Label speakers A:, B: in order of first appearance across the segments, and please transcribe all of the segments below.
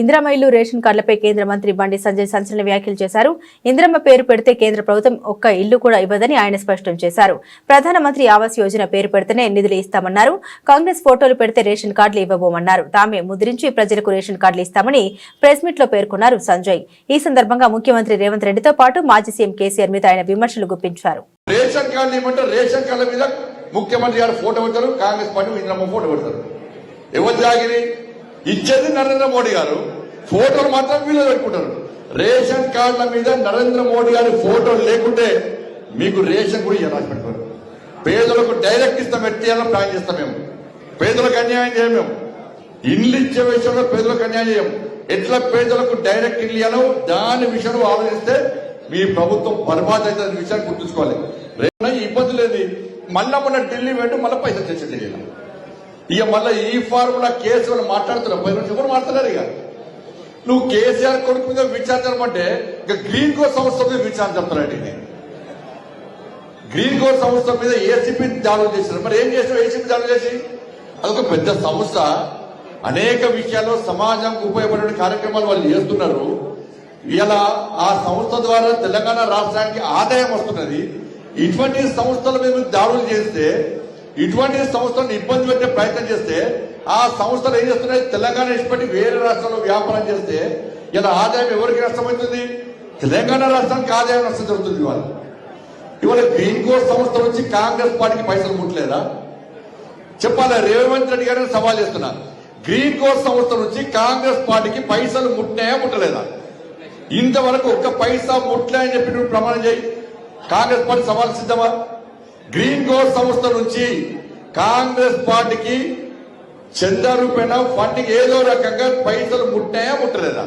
A: ఇందిరమ్మ ఇల్లు రేషన్ కార్డులపై కేంద్ర మంత్రి బండి సంజయ్ సంచలన వ్యాఖ్యలు చేశారు. ఇందిరమ్మ పేరు పెడితే కేంద్ర ప్రభుత్వం ఒక్క ఇల్లు కూడా ఇవ్వదని ఆయన స్పష్టం చేశారు. ప్రధానమంత్రి ఆవాస్ యోజన పేరు పెడితేనే నిధులు ఇస్తామన్నారు. కాంగ్రెస్ ఫోటోలు పెడితే రేషన్ కార్డులు ఇవ్వబోమన్నారు. తామే ముద్రించి ప్రజలకు రేషన్ కార్డులు ఇస్తామని ప్రెస్ మీట్లో పేర్కొన్నారు సంజయ్. ఈ సందర్భంగా ముఖ్యమంత్రి రేవంత్ రెడ్డితో పాటు మాజీ సీఎం కేసీఆర్ మీద ఆయన విమర్శలు గుప్పించారు.
B: రేషన్ ఇవ్వమంటే రేషన్ కార్డుల మీద ముఖ్యమంత్రి గారు ఫోటో పెడతారు కాంగ్రెస్ పార్టీ ఇంద్రమ్మ ఫోటో పెడతారు. ఎవరు జాగిరి? ఇచ్చేది నరేంద్ర మోడీ గారు. ఫోటోలు మాత్రం వీళ్ళు పెట్టుకుంటారు. రేషన్ కార్డుల మీద నరేంద్ర మోడీ గారి ఫోటో లేకుంటే మీకు రేషన్ కూడా ఇవ్వాలి పెట్టుకోరు. పేదలకు డైరెక్ట్ ఇస్తాం ఎట్టియాలో ప్లాన్ చేస్తాం మేము. పేదలకు అన్యాయం చేయం మేము. ఇల్లు ఇచ్చే విషయంలో పేదలకు అన్యాయం చేయం. ఎట్లా పేదలకు డైరెక్ట్ ఇల్లు ఇవ్వను దాని విషయంలో ఆలోచిస్తే మీ ప్రభుత్వం బర్బాద్ అవుతుంది విషయాన్ని గుర్తుంచుకోవాలి. రేపు ఇబ్బంది లేదు. మళ్ళా మొన్న ఢిల్లీ వెంట మళ్ళీ పైసలు తెచ్చి చేయాలి ఇక మళ్ళీ ఈ ఫార్ములా కేసు వాళ్ళు మాట్లాడుతున్నారు. పది నుంచి ఎవరు మాట్లాడారు ఇక. నువ్వు కేసీఆర్ కొడుకు మీద విచారించమంటే ఇక గ్రీన్ కో సంస్థ మీద విచారణ చెప్తున్నాడు గ్రీన్ కో సంస్థ మీద ఏసీపీ దాడులు చేశారు. మరి ఏం చేసినావు ఏసీపీ దాడులు చేసి? అదొక పెద్ద సంస్థ. అనేక విషయాల్లో సమాజంకు ఉపయోగపడే కార్యక్రమాలు వాళ్ళు చేస్తున్నారు. ఇలా ఆ సంస్థ ద్వారా తెలంగాణ రాష్ట్రానికి ఆదాయం వస్తున్నది. ఇటువంటి సంస్థల మీద మీరు దాడులు చేస్తే ఇటువంటి సంస్థలను ఇబ్బంది పెట్టే ప్రయత్నం చేస్తే ఆ సంస్థలు ఏం చేస్తున్నాయి? తెలంగాణ ఇష్టపడి వేరే రాష్ట్రంలో వ్యాపారం చేస్తే ఇలా ఆదాయం ఎవరికి నష్టమవుతుంది తెలంగాణ రాష్ట్రానికి ఆదాయం నష్టం జరుగుతుంది ఇవాళ. ఇవాళ గ్రీన్ కోర్ సంస్థ నుంచి కాంగ్రెస్ పార్టీకి పైసలు ముట్టలేదా? చెప్పాలి? రేవంత్ రెడ్డి గారిని సవాల్ చేస్తున్నా. గ్రీన్ కోర్ సంస్థ నుంచి కాంగ్రెస్ పార్టీకి పైసలు ముట్టినాయా ముట్టలేదా? ఇంతవరకు ఒక్క పైసా ముట్లే అని చెప్పి నువ్వు ప్రమాణం చేయి. కాంగ్రెస్ పార్టీ సవాల్ సిద్ధమా? గ్రీన్ కోర్ సంస్థ నుంచి కాంగ్రెస్ పార్టీకి చందా రూపేణ ఫండింగ్ ఏదో రకంగా పైసలు ముట్టాయా ముట్టలేదా?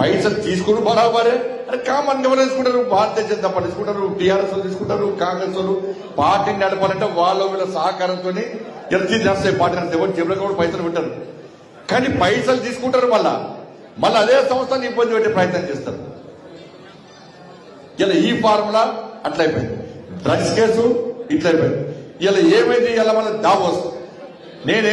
B: పైసలు తీసుకుని బరాబరే. అరే కామన్ ఎవరు తీసుకుంటారు భారతీయ జనతా పార్టీ తీసుకుంటారు టీఆర్ఎస్ వాళ్ళు తీసుకుంటారు కాంగ్రెస్ వాళ్ళు. పార్టీని నడపాలంటే వాళ్ళ వీళ్ళ సహకారంతో ఎల్సీ నడుస్తాయి పార్టీ నడిస్తే ఎవరు జేబులో కూడా పైసలు పెట్టారు. కానీ పైసలు తీసుకుంటారు మళ్ళా. మళ్ళీ అదే సంస్థని ఇబ్బంది పెట్టే ప్రయత్నం చేస్తారు. ఇలా ఈ ఫార్ములా అట్లయిపోయింది. డ్రగ్స్ కేసు ఇట్లయిపోయింది ఇలా ఏమైంది? ఇలా మళ్ళీ దావోస్. నేనేం